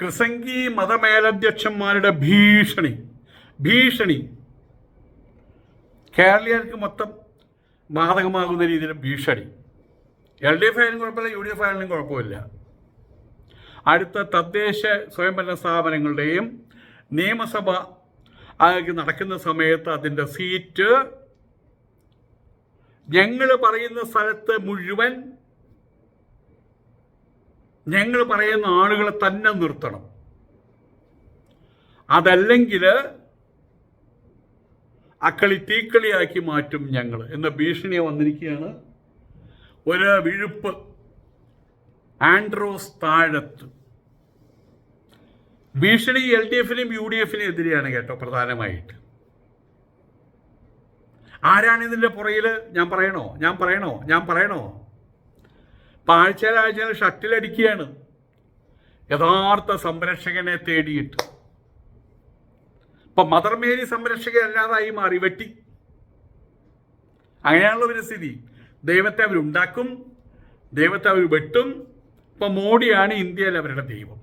ക്രിസംഗി മതമേലധ്യക്ഷന്മാരുടെ ഭീഷണി. ഭീഷണി. കേരളീയർക്ക് മൊത്തം ബാധകമാകുന്ന രീതിയിൽ ഭീഷണി. എൽ ഡി എഫ് ആയാലും കുഴപ്പമില്ല യു ഡി എഫ് ആയാലും കുഴപ്പമില്ല. അടുത്ത തദ്ദേശ സ്വയംഭരണ സ്ഥാപനങ്ങളുടെയും നിയമസഭ ആകെ നടക്കുന്ന സമയത്ത് അതിന്റെ സീറ്റ് ഞങ്ങൾ പറയുന്ന സ്ഥലത്ത് മുഴുവൻ ഞങ്ങൾ പറയുന്ന ആളുകളെ തന്നെ നിർത്തണം. അതല്ലെങ്കിൽ അക്കളി തീക്കളിയാക്കി മാറ്റും ഞങ്ങൾ. എന്ന ഭീഷണി വന്നിരിക്കുകയാണ്. ഒരു വിഴുപ്പ്. ആൻഡ്രോസ് താഴത്ത്. ഭീഷണി എൽ ഡി എഫിനും യു ഡി എഫിനും എതിരെയാണ് കേട്ടോ പ്രധാനമായിട്ട്. ആരാണ് ഇതിന്റെ പുറയിൽ ഞാൻ പറയണോ? ഞാൻ പറയണോ? ഞാൻ പറയണോ? ആഴ്ചയിൽ ഷട്ടിലടിക്കുകയാണ് യഥാർത്ഥ സംരക്ഷകനെ തേടിയിട്ട്. ഇപ്പം മദർ മേരി സംരക്ഷകയല്ലാതായി മാറി വെട്ടി. അങ്ങനെയാണല്ലോ ഒരു സ്ഥിതി. ദൈവത്തെ അവരുണ്ടാക്കും ദൈവത്തെ അവർ വെട്ടും. ഇപ്പം മോഡിയാണ് ഇന്ത്യയിൽ അവരുടെ ദൈവം.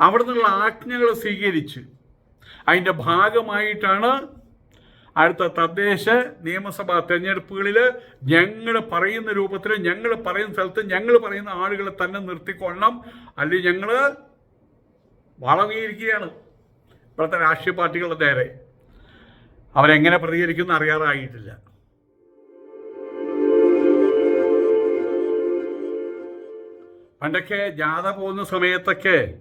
അവിടെ നിന്നുള്ള ആജ്ഞകൾ സ്വീകരിച്ച് അതിന്റെ ഭാഗമായിട്ടാണ് അടുത്ത തദ്ദേശ നിയമസഭാ തെരഞ്ഞെടുപ്പുകളിൽ ഞങ്ങൾ പറയുന്ന രൂപത്തിൽ ഞങ്ങൾ പറയുന്ന സ്ഥലത്ത് ഞങ്ങൾ പറയുന്ന ആളുകളെ തന്നെ നിർത്തിക്കൊള്ളണം. അല്ലെങ്കിൽ ഞങ്ങൾ വളങ്ങിയിരിക്കുകയാണ് ഇപ്പോഴത്തെ രാഷ്ട്രീയ പാർട്ടികളുടെ നേരെ. അവരെങ്ങനെ പ്രതികരിക്കുമെന്ന് അറിയാറായിട്ടില്ല. പണ്ടൊക്കെ ജാഥ പോകുന്ന സമയത്തൊക്കെ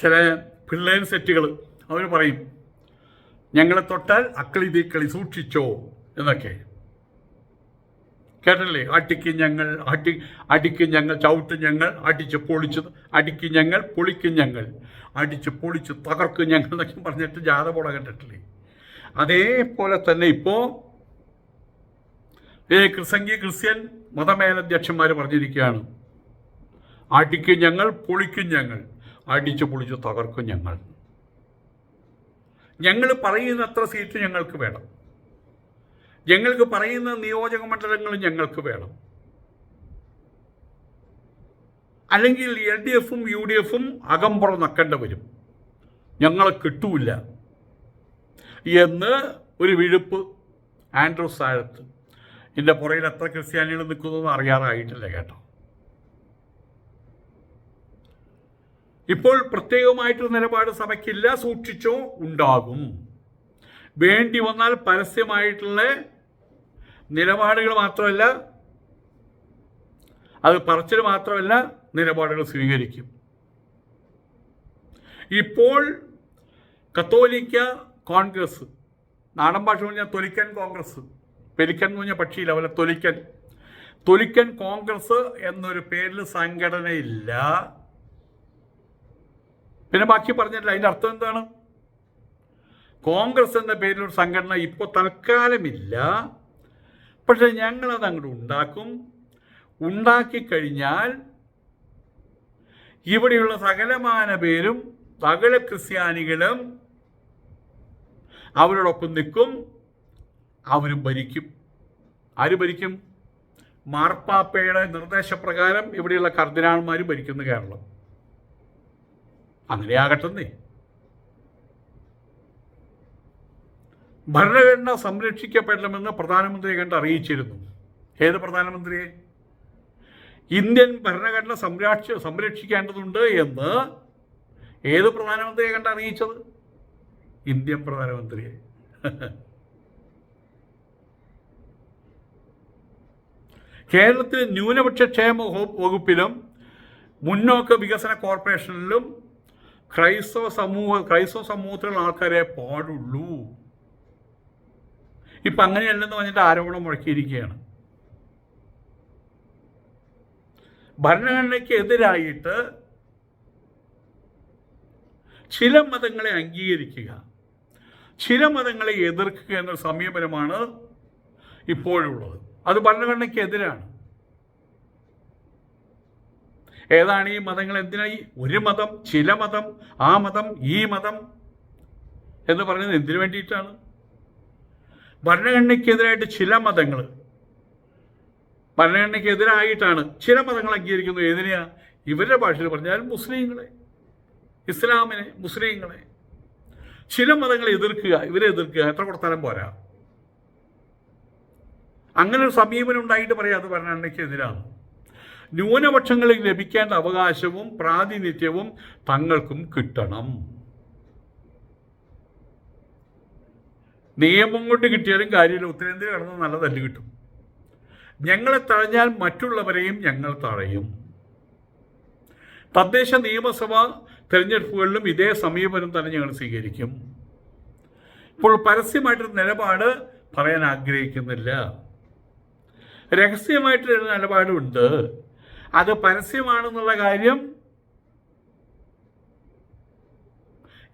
ചില പിള്ളേൻ സെറ്റുകൾ അവർ പറയും ഞങ്ങളെ തൊട്ടാൽ അക്കളി തീക്കളി സൂക്ഷിച്ചോ എന്നൊക്കെ. കേട്ടല്ലേ അടിക്ക് ഞങ്ങൾ അടി അടിക്ക് ഞങ്ങൾ ചവിട്ട് ഞങ്ങൾ അടിച്ച് പൊളിച്ച് അടിക്ക് ഞങ്ങൾ പൊളിക്കും ഞങ്ങൾ അടിച്ച് പൊളിച്ച് തകർക്കും ഞങ്ങൾ എന്നൊക്കെ പറഞ്ഞിട്ട് ജാഥ പോടാൻ കണ്ടിട്ടില്ലേ അതേപോലെ തന്നെ ഇപ്പോൾ ഏ ക്രിസംഗി ക്രിസ്ത്യൻ മതമേലധ്യക്ഷന്മാർ പറഞ്ഞിരിക്കുകയാണ്. അടിക്കും ഞങ്ങൾ പൊളിക്കും ഞങ്ങൾ അടിച്ച് പൊളിച്ച് തകർക്കും ഞങ്ങൾ. ഞങ്ങൾ പറയുന്ന അത്ര സീറ്റ് ഞങ്ങൾക്ക് വേണം. ഞങ്ങൾക്ക് പറയുന്ന നിയോജക മണ്ഡലങ്ങൾ ഞങ്ങൾക്ക് വേണം. അല്ലെങ്കിൽ എൽ ഡി എഫും യു ഡി എഫും അകമ്പുറം നക്കേണ്ട വരും. ഞങ്ങളെ കിട്ടൂല എന്ന് ഒരു വിഴുപ്പ് ആൻഡ്രോസ് ആഴത്ത് എന്റെ പുറയിൽ എത്ര ക്രിസ്ത്യാനികൾ നിൽക്കുന്നതെന്ന് അറിയാറായിട്ടില്ല കേട്ടോ. ഇപ്പോൾ പ്രത്യേകമായിട്ടൊരു നിലപാട് സഭയ്ക്കില്ല സൂക്ഷിച്ചോ ഉണ്ടാകും. വേണ്ടി വന്നാൽ പരസ്യമായിട്ടുള്ള നിലപാടുകൾ മാത്രമല്ല അത് പറച്ചിൽ മാത്രമല്ല നിലപാടുകൾ സ്വീകരിക്കും. ഇപ്പോൾ കത്തോലിക്ക കോൺഗ്രസ് നാടൻ ഭാഷ പറഞ്ഞാൽ തൊലിക്കൻ കോൺഗ്രസ് പെലിക്കൻ എന്ന് പറഞ്ഞാൽ പക്ഷിയില്ല അവരെ തൊലിക്കൻ. തൊലിക്കൻ കോൺഗ്രസ് എന്നൊരു പേരിൽ സംഘടനയില്ല. പിന്നെ ബാക്കി പറഞ്ഞിട്ടില്ല. അതിന്റെ അർത്ഥം എന്താണ്? കോൺഗ്രസ് എന്ന പേരിൽ ഒരു സംഘടന ഇപ്പോൾ തൽക്കാലമില്ല. പക്ഷെ ഞങ്ങളത് അങ്ങോട്ട് ഉണ്ടാക്കും. ഉണ്ടാക്കിക്കഴിഞ്ഞാൽ ഇവിടെയുള്ള സകലമാന പേരും സകല ക്രിസ്ത്യാനികളും അവരോടൊപ്പം നിൽക്കും. അവരും ഭരിക്കും. ആര് ഭരിക്കും? മാർപ്പാപ്പയുടെ നിർദ്ദേശപ്രകാരം ഇവിടെയുള്ള കർദിനാൾമാരും ഭരിക്കുന്നു കേരളം. അങ്ങനെയാകട്ടെന്നേ. ഭരണഘടന സംരക്ഷിക്കപ്പെടണമെന്ന് പ്രധാനമന്ത്രിയെ കണ്ട് അറിയിച്ചിരുന്നു. ഏത് പ്രധാനമന്ത്രിയെ? ഇന്ത്യൻ ഭരണഘടന സംരക്ഷ സംരക്ഷിക്കേണ്ടതുണ്ട് എന്ന് ഏത് പ്രധാനമന്ത്രിയെ കണ്ട് അറിയിച്ചത്? ഇന്ത്യൻ പ്രധാനമന്ത്രിയെ. കേരളത്തിലെ ന്യൂനപക്ഷ ക്ഷേമ വകുപ്പിലും മുന്നോക്ക വികസന കോർപ്പറേഷനിലും ക്രൈസ്തവ സമൂഹ ക്രൈസ്തവ സമൂഹത്തിലുള്ള ആൾക്കാരെ പാടുള്ളൂ. ഇപ്പം അങ്ങനെയല്ലെന്ന് പറഞ്ഞിട്ട് ആരോപണം മുഴക്കിയിരിക്കുകയാണ്. ഭരണഘടനയ്ക്ക് എതിരായിട്ട് ചില മതങ്ങളെ അംഗീകരിക്കുക ചില മതങ്ങളെ എതിർക്കുക എന്നൊരു സമീപനമാണ് ഇപ്പോഴുള്ളത്. അത് ഭരണഘടനയ്ക്ക് എതിരാണ് ഏതാണ് ഈ മതങ്ങൾ? എന്തിനായി ഒരു മതം ചില മതം ആ മതം ഈ മതം എന്ന് പറയുന്നത് എന്തിനു വേണ്ടിയിട്ടാണ്? ഭരണഘടനയ്ക്കെതിരായിട്ട് ചില മതങ്ങൾ ഭരണഘടനയ്ക്കെതിരായിട്ടാണ് ചില മതങ്ങൾ അംഗീകരിക്കുന്നത്. ഏതിനെയാ? ഇവരുടെ ഭാഷയിൽ പറഞ്ഞാൽ മുസ്ലിങ്ങളെ ഇസ്ലാമിനെ മുസ്ലിങ്ങളെ. ചില മതങ്ങളെ എതിർക്കുക ഇവരെ എതിർക്കുക എത്ര കൊടുത്താലും പോരാ. അങ്ങനെ ഒരു സമീപനം ഉണ്ടായിട്ട് പറയാം അത് ഭരണഘടനയ്ക്കെതിരാണ്. ന്യൂനപക്ഷങ്ങളിൽ ലഭിക്കേണ്ട അവകാശവും പ്രാതിനിധ്യവും തങ്ങൾക്കും കിട്ടണം. നിയമം കൊണ്ട് കിട്ടിയാലും കാര്യമില്ല. ഉത്തരേന്ത്യ കടന്ന് നല്ല കിട്ടും. ഞങ്ങളെ തഴഞ്ഞാൽ മറ്റുള്ളവരെയും ഞങ്ങൾ തഴയും. തദ്ദേശ നിയമസഭ തെരഞ്ഞെടുപ്പുകളിലും ഇതേ സമീപനം തന്നെ ഞങ്ങൾ സ്വീകരിക്കും. ഇപ്പോൾ പരസ്യമായിട്ടൊരു നിലപാട് പറയാൻ ആഗ്രഹിക്കുന്നില്ല. രഹസ്യമായിട്ടൊരു നിലപാടുണ്ട്. അത് പരസ്യമാണെന്നുള്ള കാര്യം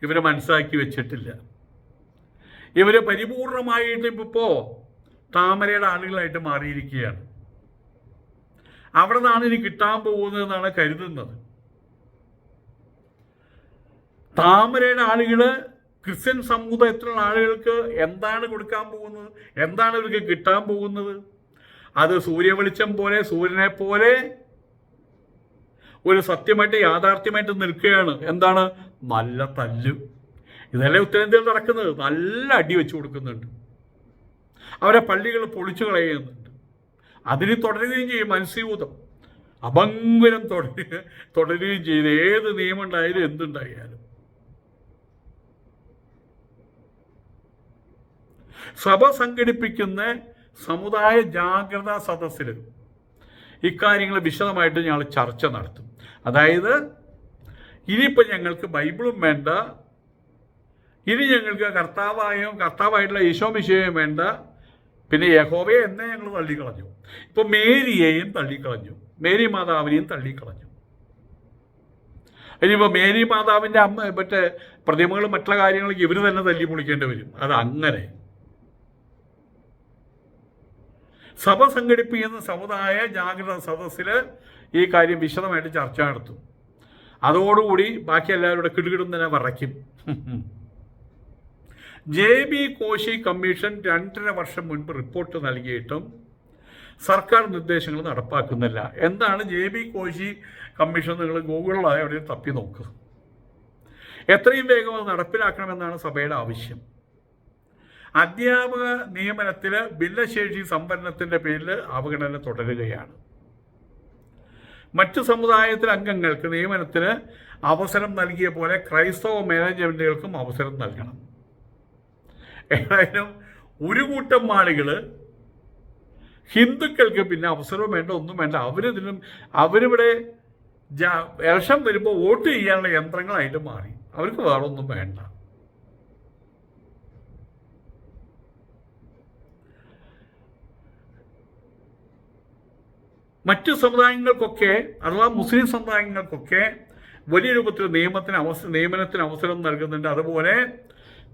ഇവരെ മനസ്സിലാക്കി വെച്ചിട്ടില്ല. ഇവർ പരിപൂർണമായിട്ട് ഇപ്പോ താമരയുടെ ആളുകളായിട്ട് മാറിയിരിക്കുകയാണ്. അവിടെ നിന്നാണ് ഇനി കിട്ടാൻ പോകുന്നതെന്നാണ് കരുതുന്നത്. താമരയുടെ ആളുകൾ ക്രിസ്ത്യൻ സമുദായത്തിലുള്ള ആളുകൾക്ക് എന്താണ് കൊടുക്കാൻ പോകുന്നത്? എന്താണ് ഇവർക്ക് കിട്ടാൻ പോകുന്നത്? അത് സൂര്യവെളിച്ചം പോലെ സൂര്യനെ പോലെ ഒരു സത്യമായിട്ട് യാഥാർത്ഥ്യമായിട്ട് നിൽക്കുകയാണ്. എന്താണ്? നല്ല തല്ല്. ഇതല്ലേ ഉത്തരേന്ത്യയിൽ നടക്കുന്നത്? നല്ല അടി വെച്ച് കൊടുക്കുന്നുണ്ട്. അവരെ പള്ളികൾ പൊളിച്ചു കളയുന്നുണ്ട്. അതിന് തുടരുകയും ചെയ്യും മത്സ്യഭൂതം അഭംഗുരം തുടരുക തുടരുകയും ചെയ്ത് ഏത് നിയമം ഉണ്ടായാലും എന്തുണ്ടായാലും. സഭ സംഘടിപ്പിക്കുന്ന സമുദായ ജാഗ്രതാ സദസ്സിൽ ഇക്കാര്യങ്ങൾ വിശദമായിട്ട് ഞങ്ങൾ ചർച്ച നടത്തും. അതായത് ഇനിയിപ്പോൾ ഞങ്ങൾക്ക് ബൈബിളും വേണ്ട. ഇനി ഞങ്ങൾക്ക് കർത്താവായും കർത്താവായിട്ടുള്ള ഈശോമിശയും വേണ്ട. പിന്നെ യഹോവയെ എന്നെ ഞങ്ങൾ തള്ളിക്കളഞ്ഞു. ഇപ്പോൾ മേരിയെയും തള്ളിക്കളഞ്ഞു. മേരി മാതാവിനെയും തള്ളിക്കളഞ്ഞു. ഇനിയിപ്പോൾ മേരി മാതാവിന്റെ അമ്മ മറ്റേ പ്രതിമകളും മറ്റുള്ള കാര്യങ്ങളൊക്കെ ഇവർ തന്നെ തല്ലി പൊളിക്കേണ്ടി വരും. അത് അങ്ങനെ സഭ സംഘടിപ്പിക്കുന്ന സമുദായ ജാഗ്രത സദസ്സിൽ ഈ കാര്യം വിശദമായിട്ട് ചർച്ച നടത്തും. അതോടുകൂടി ബാക്കി എല്ലാവരുടെ കിടുകിടും തന്നെ വറയ്ക്കും. ജെ ബി കോശി കമ്മീഷൻ രണ്ടര വർഷം മുൻപ് റിപ്പോർട്ട് നൽകിയിട്ടും സർക്കാർ നിർദ്ദേശങ്ങൾ നടപ്പാക്കുന്നില്ല. എന്താണ് ജെ ബി കോശി കമ്മീഷൻ നിങ്ങൾ ഗൂഗിളിലായ അവിടെ തപ്പി നോക്കുക എത്രയും വേഗം അത് നടപ്പിലാക്കണമെന്നാണ് സഭയുടെ ആവശ്യം. അധ്യാപക നിയമനത്തിൽ ഭിന്നശേഷി സംവരണത്തിന്റെ പേരിൽ അവഗണന തുടരുകയാണ്. മറ്റു സമുദായത്തിലെ അംഗങ്ങൾക്ക് നിയമനത്തിന് അവസരം നൽകിയ പോലെ ക്രൈസ്തവ മാനേജ്മെന്റുകൾക്കും അവസരം നൽകണം. ഏതായാലും ഒരു കൂട്ടം ആളുകൾ ഹിന്ദുക്കൾക്ക് പിന്നെ അവസരവും വേണ്ട ഒന്നും വേണ്ട. അവരിതിനും അവരിവിടെ ഇലക്ഷൻ വരുമ്പോൾ വോട്ട് ചെയ്യാനുള്ള യന്ത്രങ്ങൾ അതിൽ മാറി. അവർക്ക് വേറെ ഒന്നും വേണ്ട. മറ്റു സമുദായങ്ങൾക്കൊക്കെ അഥവാ മുസ്ലിം സമുദായങ്ങൾക്കൊക്കെ വലിയ രൂപത്തിൽ നിയമത്തിന് അവസ നിയമനത്തിന് അവസരം നൽകുന്നുണ്ട്. അതുപോലെ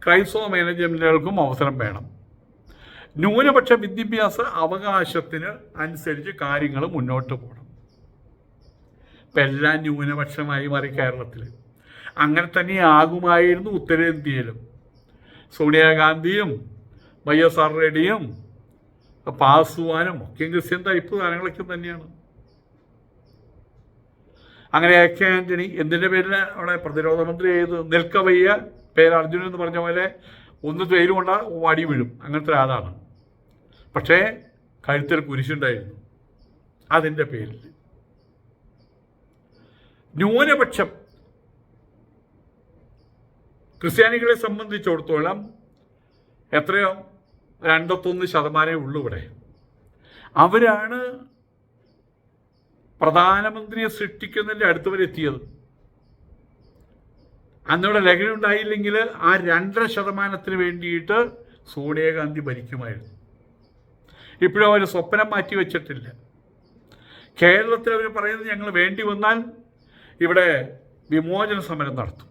ക്രൈസ്തവ മാനേജ്മെന്റുകൾക്കും അവസരം വേണം. ന്യൂനപക്ഷ വിദ്യാഭ്യാസ അവകാശത്തിന് അനുസരിച്ച് കാര്യങ്ങൾ മുന്നോട്ട് പോകണം. ഇപ്പം എല്ലാം ന്യൂനപക്ഷമായി മാറി കേരളത്തിൽ. അങ്ങനെ തന്നെ ആകുമായിരുന്നു ഉത്തരേന്ത്യയിലും. സോണിയാഗാന്ധിയും വൈ എസ് ആർ റെഡ്ഡിയും പാസ്വാനും ഒക്കെ ക്രിസ്ത്യൻ ടൈപ്പ് സാധനങ്ങളൊക്കെ തന്നെയാണ്. അങ്ങനെ എ കെ ആന്റണി എന്തിന്റെ പേരിൽ അവിടെ പ്രതിരോധ മന്ത്രി ചെയ്ത് നിൽക്കവയ്യ പേര് അർജുനൻ എന്ന് പറഞ്ഞ പോലെ ഒന്ന് പേര് കൊണ്ട വടി വീഴും. അങ്ങനത്തെ ആളാണ് പക്ഷേ കഴുത്തിൽ കുരിശുണ്ടായിരുന്നു. അതിന്റെ പേരിൽ. ന്യൂനപക്ഷം. ക്രിസ്ത്യാനികളെ സംബന്ധിച്ചിടത്തോളം എത്രയോ രണ്ടത്തൊന്ന് ശതമാനമേ ഉള്ളൂ ഇവിടെ. അവരാണ് പ്രധാനമന്ത്രിയെ സൃഷ്ടിക്കുന്നതിന്റെ അടുത്ത് വരെ എത്തിയത്. അന്നിവിടെ ലഹരി ഉണ്ടായില്ലെങ്കിൽ ആ രണ്ടര ശതമാനത്തിന് വേണ്ടിയിട്ട് സോണിയാഗാന്ധി ഭരിക്കുമായിരുന്നു. ഇപ്പോഴും അവർ സ്വപ്നം മാറ്റി വെച്ചിട്ടില്ല. കേരളത്തിൽ അവർ പറയുന്നത് ഞങ്ങൾ വേണ്ടി വന്നാൽ ഇവിടെ വിമോചന സമരം നടത്തും.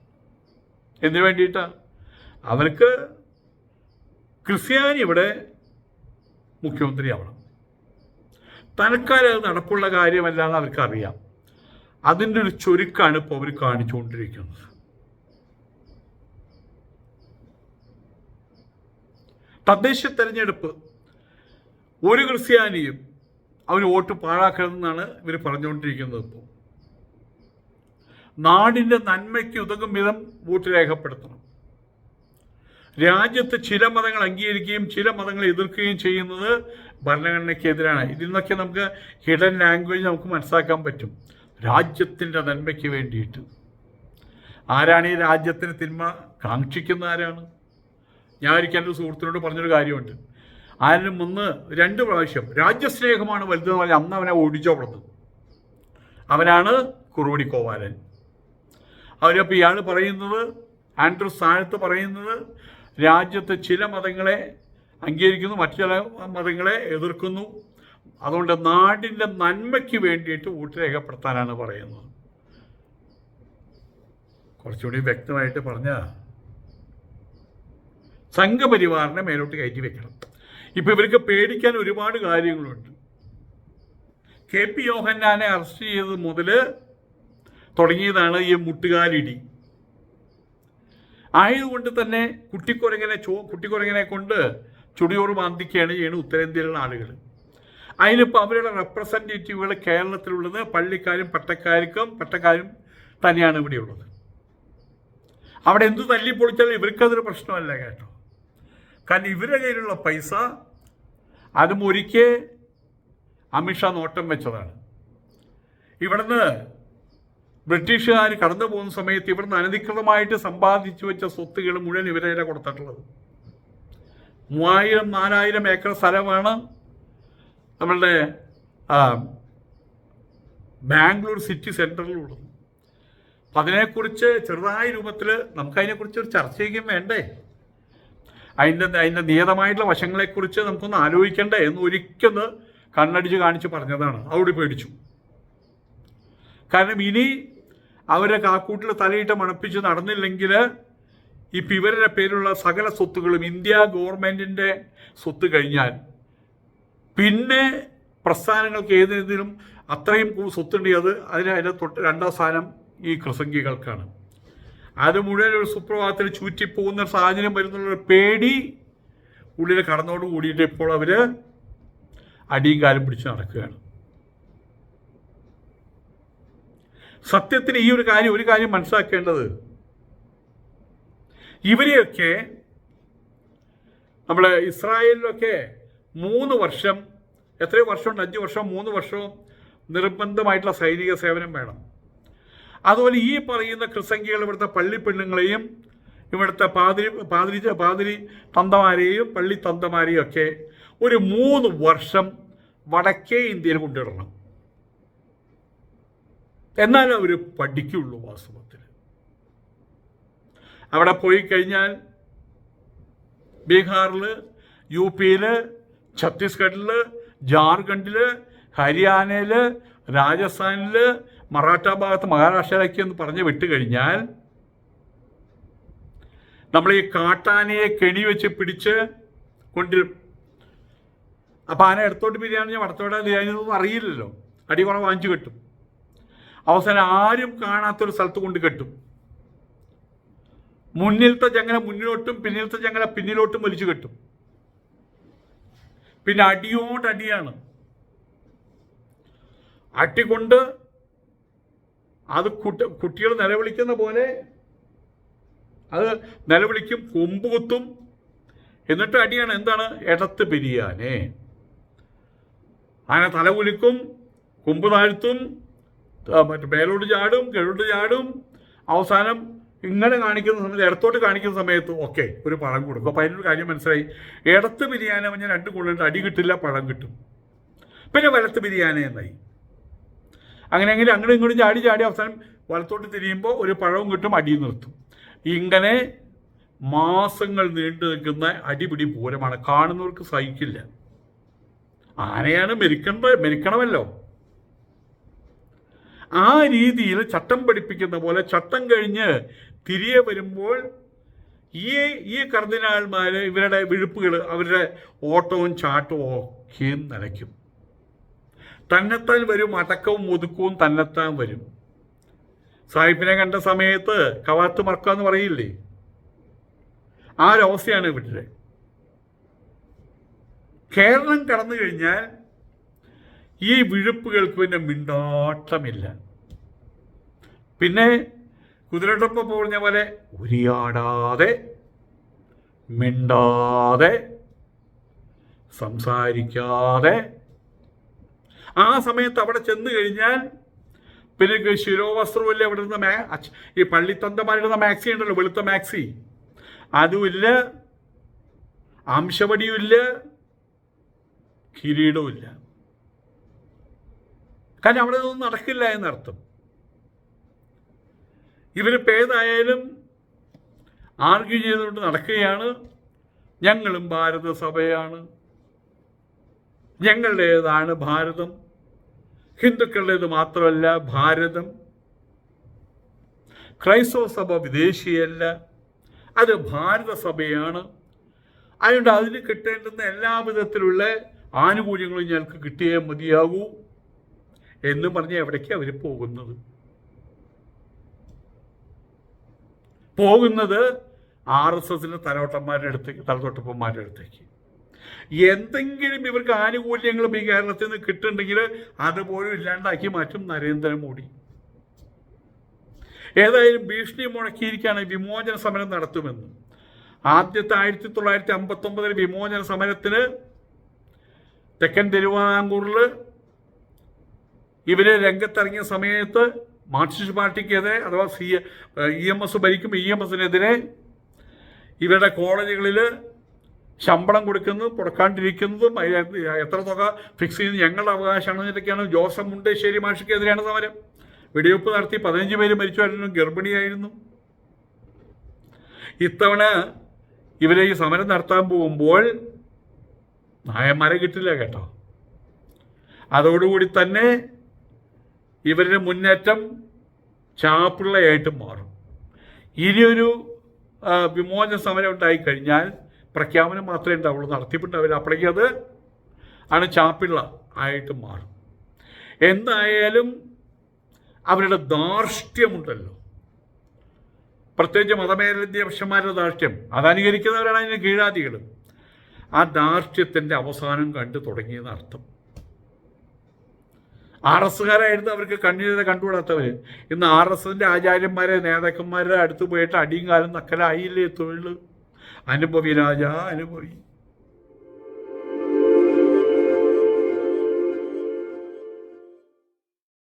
എന്തിനു വേണ്ടിയിട്ടാണ് അവർക്ക് ക്രിസ്ത്യാനി ഇവിടെ മുഖ്യമന്ത്രിയാവണം. തൽക്കാലം അത് നടപ്പുള്ള കാര്യമല്ലാന്ന് അവർക്കറിയാം. അതിന്റെ ഒരു ചുരുക്കാണ് ഇപ്പോൾ അവർ കാണിച്ചുകൊണ്ടിരിക്കുന്നത്. തദ്ദേശ തെരഞ്ഞെടുപ്പ് ഒരു ക്രിസ്ത്യാനിയും അവന് വോട്ട് പാഴാക്കരുതെന്നാണ് ഇവർ പറഞ്ഞുകൊണ്ടിരിക്കുന്നത് ഇപ്പോൾ നാടിന്റെ നന്മയ്ക്ക് ഉതകും വിധം വോട്ട് രേഖപ്പെടുത്തണം. രാജ്യത്ത് ചില മതങ്ങൾ അംഗീകരിക്കുകയും ചില മതങ്ങളെ എതിർക്കുകയും ചെയ്യുന്നത് ഭരണഘടനയ്ക്കെതിരാണ്. ഇതിൽ നിന്നൊക്കെ നമുക്ക് ഹിഡൻ ലാംഗ്വേജ് നമുക്ക് മനസ്സിലാക്കാൻ പറ്റും. രാജ്യത്തിന്റെ നന്മയ്ക്ക് വേണ്ടിയിട്ട്. ആരാണ് ഈ രാജ്യത്തിന് തിന്മ കാക്ഷിക്കുന്ന ആരാണ്? ഞാൻ ഒരിക്കൽ എന്റെ സുഹൃത്തിനോട് പറഞ്ഞൊരു കാര്യമുണ്ട്. ആരും ഒന്ന് രണ്ട് പ്രാവശ്യം രാജ്യസ്നേഹമാണ് വലുതെന്ന് പറഞ്ഞാൽ അന്ന് അവനെ ഓടിച്ചോടുന്നത് അവനാണ് കുറുവടി കോവാലൻ അവരപ്പോൾ ഇയാൾ പറയുന്നത് ആൻഡ്രൂ സ്ഥാനത്ത് പറയുന്നത് രാജ്യത്ത് ചില മതങ്ങളെ അംഗീകരിക്കുന്നു മറ്റു ചില മതങ്ങളെ എതിർക്കുന്നു. അതുകൊണ്ട് നാടിന്റെ നന്മയ്ക്ക് വേണ്ടിയിട്ട് വോട്ട് രേഖപ്പെടുത്താനാണ് പറയുന്നത്. കുറച്ചുകൂടി വ്യക്തമായിട്ട് പറഞ്ഞ സംഘപരിവാറിനെ മേലോട്ട് കയറ്റി വെക്കണം. ഇപ്പം ഇവർക്ക് പേടിക്കാൻ ഒരുപാട് കാര്യങ്ങളുണ്ട്. കെ പി യോഹന്നാനെ അറസ്റ്റ് ചെയ്തത് മുതൽ തുടങ്ങിയതാണ് ഈ മുട്ടുകാലിടി. ആയതുകൊണ്ട് തന്നെ കുട്ടിക്കുരങ്ങനെ ചോ കുട്ടിക്കുരങ്ങനെ കൊണ്ട് ചുടിയോറ് മാന്തിക്കുകയാണ് ചെയ്യുന്നത് ഉത്തരേന്ത്യയിലുള്ള ആളുകൾ അതിനിപ്പോൾ അവരുടെ റെപ്രസെന്റേറ്റീവുകൾ കേരളത്തിലുള്ളത് പള്ളിക്കാരും പട്ടക്കാർക്കും പട്ടക്കാരും തന്നെയാണ് ഇവിടെയുള്ളത്. അവിടെ എന്ത് തല്ലി പൊളിച്ചാലും ഇവർക്കതൊരു പ്രശ്നമല്ല കേട്ടോ. കാരണം ഇവരുടെ കയ്യിലുള്ള പൈസ അതും ഒരിക്കൽ അമിത്ഷാ നോട്ടം വെച്ചതാണ്. ഇവിടുന്ന് ബ്രിട്ടീഷുകാർ കടന്നു പോകുന്ന സമയത്ത് ഇവിടുന്ന് അനധികൃതമായിട്ട് സമ്പാദിച്ചു വെച്ച സ്വത്തുകൾ മുഴുവൻ ഇവരെ കൊടുത്തിട്ടുള്ളത്. മൂവായിരം നാലായിരം ഏക്കർ സ്ഥലമാണ് നമ്മളുടെ ബാംഗ്ലൂർ സിറ്റി സെന്ററിലുള്ളത് അപ്പം അതിനെക്കുറിച്ച് ചെറുതായ രൂപത്തിൽ നമുക്കതിനെക്കുറിച്ച് ഒരു ചർച്ചയ്ക്കും വേണ്ടേ? അതിന്റെ അതിന്റെ നിയതമായിട്ടുള്ള വശങ്ങളെക്കുറിച്ച് നമുക്കൊന്ന് ആലോചിക്കണ്ടേ എന്ന് ഒരിക്കന്ന് കണ്ണടിച്ച് കാണിച്ച് പറഞ്ഞതാണ്. അവിടെ പേടിച്ചു കാരണം ഇനി അവരെ കാക്കൂട്ടിൽ തലയിട്ട് മണപ്പിച്ച് നടന്നില്ലെങ്കിൽ ഇപ്പം ഇവരുടെ പേരിലുള്ള സകല സ്വത്തുക്കളും ഇന്ത്യ ഗവൺമെന്റിന്റെ സ്വത്ത് കഴിഞ്ഞാൽ പിന്നെ പ്രസ്ഥാനങ്ങൾക്ക് ഏതെങ്കിലും അത്രയും സ്വത്തുണ്ട്. അത് അതിന് അതിന്റെ തൊട്ട് രണ്ടാം സ്ഥാനം ഈ കൃസംഗികൾക്കാണ്. അത് മുഴുവൻ ഒരു സുപ്രഭാതത്തിൽ ചൂറ്റിപ്പോകുന്ന സാഹചര്യം വരുന്നുള്ള പേടി ഉള്ളിൽ കടന്നോട് കൂടിയിട്ട് ഇപ്പോൾ അവർ അടിയും കാലും പിടിച്ച് നടക്കുകയാണ്. സത്യത്തിന് ഈ ഒരു കാര്യം ഒരു കാര്യം മനസ്സിലാക്കേണ്ടത്. ഇവരെയൊക്കെ നമ്മൾ ഇസ്രായേലിലൊക്കെ മൂന്ന് വർഷം എത്രയോ വർഷമുണ്ട് അഞ്ച് വർഷം മൂന്ന് വർഷവും നിർബന്ധമായിട്ടുള്ള സൈനിക സേവനം വേണം. അതുപോലെ ഈ പറയുന്ന ക്രിസംഖ്യകൾ ഇവിടുത്തെ പള്ളി പെണ്ണുങ്ങളെയും ഇവിടുത്തെ പാതിരി പാതിരി പാതിരി തന്തമാരെയും പള്ളി തന്തമാരെയും ഒക്കെ ഒരു മൂന്ന് വർഷം വടക്കേ ഇന്ത്യയിൽ കൊണ്ടുവരണം. എന്നാലും അവർ പഠിക്കുള്ളൂ വാസ്തവത്തിൽ. അവിടെ പോയി കഴിഞ്ഞാൽ ബീഹാറിൽ യു പിയിൽ ഛത്തീസ്ഗഡിൽ ജാർഖണ്ഡിൽ ഹരിയാനയിൽ രാജസ്ഥാനിൽ മറാഠ ഭാഗത്ത് മഹാരാഷ്ട്രയിലേക്ക് എന്ന് പറഞ്ഞ് വിട്ടുകഴിഞ്ഞാൽ നമ്മൾ ഈ കാട്ടാനയെ കെണി വെച്ച് പിടിച്ച് കൊണ്ടിരും അപ്പം ആന എടുത്തോട്ട് ബിരിയാണി വടത്തോട്ട് ബിരിയാണിയൊന്നും അറിയില്ലല്ലോ. അടി കുറവ് വാങ്ങിച്ചു കെട്ടും. അവസാനം ആരും കാണാത്തൊരു സ്ഥലത്ത് കൊണ്ട് കെട്ടും. മുന്നിലത്തെ ചങ്ങല മുന്നിലോട്ടും പിന്നിലത്തെ ചങ്ങല പിന്നിലോട്ടും വലിച്ചു കെട്ടും. പിന്നെ അടിയോടടിയാണ് അട്ടിക്കൊണ്ട് അത് കുട്ടി കുട്ടികൾ നിലവിളിക്കുന്ന പോലെ അത് നിലവിളിക്കും കൊമ്പ് കുത്തും. എന്നിട്ട് അടിയാണ് എന്താണ്? ഇടത്ത് പിരിയാനേ. അങ്ങനെ തലകുലിക്കും കൊമ്പ് താഴ്ത്തും മറ്റേ മേലോട്ട് ചാടും കിഴോട്ട് ചാടും. അവസാനം ഇങ്ങനെ കാണിക്കുന്ന സമയത്ത് ഇടത്തോട്ട് കാണിക്കുന്ന സമയത്ത് ഓക്കെ ഒരു പഴം കൊടുക്കും. അപ്പോൾ അതിനൊരു കാര്യം മനസ്സിലായി. ഇടത്ത് ബിരിയാണി പറഞ്ഞാൽ രണ്ട് കൂടുതൽ അടി കിട്ടില്ല പഴം കിട്ടും. പിന്നെ വലത്ത് ബിരിയാണി എന്നായി. അങ്ങനെയെങ്കിൽ അങ്ങോട്ടും ഇങ്ങോട്ടും ചാടി ചാടി അവസാനം വലത്തോട്ട് തിരിയുമ്പോൾ ഒരു പഴവും കിട്ടും അടി നിർത്തും. ഇങ്ങനെ മാസങ്ങൾ നീണ്ടു നിൽക്കുന്ന അടിപിടി പൂരമാണ്. കാണുന്നവർക്ക് സഹിക്കില്ല. ആനയാണ് മെരിക്കണ്ട മെരിക്കണമല്ലോ. ആ രീതിയിൽ ചട്ടം പഠിപ്പിക്കുന്ന പോലെ ചട്ടം കഴിഞ്ഞ് തിരികെ വരുമ്പോൾ ഈ ഈ കർദിനാൾമാർ ഇവരുടെ വിഴുപ്പുകൾ അവരുടെ ഓട്ടവും ചാട്ടവും ഒക്കെയും നിലയ്ക്കും തന്നെത്താൻ വരും അടക്കവും ഒതുക്കവും തന്നെത്താൻ വരും. സാഹിബിനെ കണ്ട സമയത്ത് കവാത്ത് മറക്കാന്ന് പറയില്ലേ? ആ ഒരവസ്ഥയാണ് ഇവരുടെ കേരളം കടന്നു കഴിഞ്ഞാൽ ഈ വിഴുപ്പുകൾക്ക് പിന്നെ മിണ്ടാട്ടമില്ല. പിന്നെ കുതിരട്ടൊപ്പം പറഞ്ഞ പോലെ ഉരിയാടാതെ മിണ്ടാതെ സംസാരിക്കാതെ. ആ സമയത്ത് അവിടെ ചെന്ന് കഴിഞ്ഞാൽ പിന്നെ ശിരോവസ്ത്രമില്ല അവിടെ ഇരുന്ന മാ ഈ പള്ളിത്തന്തമാരിടുന്ന മാക്സി ഉണ്ടല്ലോ വെളുത്ത മാക്സി. അതുമില്ല അംശവടിയുമില്ല കിരീടവുമില്ല. കാരണം അവിടെ ഒന്നും നടക്കില്ല എന്നർത്ഥം. ഇവരിപ്പോൾ ഏതായാലും ആർഗ്യൂ ചെയ്തുകൊണ്ട് നടക്കുകയാണ്. ഞങ്ങളും ഭാരതസഭയാണ്. ഞങ്ങളുടേതാണ് ഭാരതം. ഹിന്ദുക്കളുടേത് മാത്രമല്ല ഭാരതം. ക്രൈസ്തവ സഭ വിദേശിയല്ല. അത് ഭാരതസഭയാണ്. അതുകൊണ്ട് അതിന് കിട്ടേണ്ടുന്ന എല്ലാ വിധത്തിലുള്ള ആനുകൂല്യങ്ങളും ഞങ്ങൾക്ക് കിട്ടിയേ മതിയാകൂ. എന്ന് പറഞ്ഞ് എവിടേക്ക് അവർ പോകുന്നത്? പോകുന്നത് ആർ എസ് എസിന്റെ തലോട്ടന്മാരുടെ അടുത്തേക്ക് തലതൊട്ടപ്പന്മാരുടെ അടുത്തേക്ക്. എന്തെങ്കിലും ഇവർക്ക് ആനുകൂല്യങ്ങൾ ഈ കേരളത്തിൽ നിന്ന് കിട്ടുന്നുണ്ടെങ്കിൽ അതുപോലും ഇല്ലാണ്ടാക്കി മാറ്റും നരേന്ദ്രമോദി. ഏതായാലും ഭീഷണി മുഴക്കിയിരിക്കുകയാണ് വിമോചന സമരം നടത്തുമെന്ന്. ആദ്യത്തെ ആയിരത്തി തൊള്ളായിരത്തി അമ്പത്തൊമ്പതിൽ വിമോചന സമരത്തിന് തെക്കൻ തിരുവിതാംകൂറിൽ ഇവർ രംഗത്തിറങ്ങിയ സമയത്ത് മാർക്സിസ്റ്റ് പാർട്ടിക്കെതിരെ അഥവാ സി ഇ എം എസ് ഭരിക്കും ഇ എം എസിനെതിരെ ഇവരുടെ കോളേജുകളിൽ ശമ്പളം കൊടുക്കുന്നതും കൊടുക്കാണ്ടിരിക്കുന്നതും എത്ര തുക ഫിക്സ് ചെയ്യുന്നത് ഞങ്ങളുടെ അവകാശമാണെന്നൊക്കെയാണ് ജോസഫ് മുണ്ടേശ്ശേരി മാഷിക്കെതിരെയാണ് സമരം. വെടിവെപ്പ് നടത്തി പതിനഞ്ച് പേര് മരിച്ചുമായിരുന്നു ഗർഭിണിയായിരുന്നു. ഇത്തവണ ഇവരെ ഈ സമരം നടത്താൻ പോകുമ്പോൾ നായന്മാരെ കിട്ടില്ല കേട്ടോ. അതോടുകൂടി തന്നെ ഇവരുടെ മുന്നേറ്റം ചാപ്പിള്ളയായിട്ട് മാറും. ഇനിയൊരു വിമോചന സമരം ഉണ്ടായിക്കഴിഞ്ഞാൽ പ്രഖ്യാപനം മാത്രമേ ഉണ്ടാവുള്ളൂ. നടത്തിപ്പുണ്ടാവില്ല അപ്പോഴേക്കും അത് ആണ് ചാപ്പിള്ള ആയിട്ട് മാറും. എന്തായാലും അവരുടെ ധാർഷ്ട്യമുണ്ടല്ലോ. പ്രത്യേകിച്ച് മതമേലധ്യപക്ഷന്മാരുടെ ധാർഷ്ട്യം. അത് അനുകരിക്കുന്നവരാണ് അതിന് കീഴാദികൾ ആ ധാർഷ്ട്യത്തിന്റെ അവസാനം കണ്ടു തുടങ്ങിയെന്ന് അർത്ഥം ആർ എസ്സുകാരായിരുന്നു അവർക്ക് കണ്ണീരെ കണ്ടുകൂടാത്തവർ ഇന്ന് ആർ എസിന്റെ ആചാര്യന്മാരെ നേതാക്കന്മാരെ അടുത്ത് പോയിട്ട് അടിയും കാലം നക്കലായില്ലേ തൊഴിൽ അനുഭവി രാജ അനുഭവി.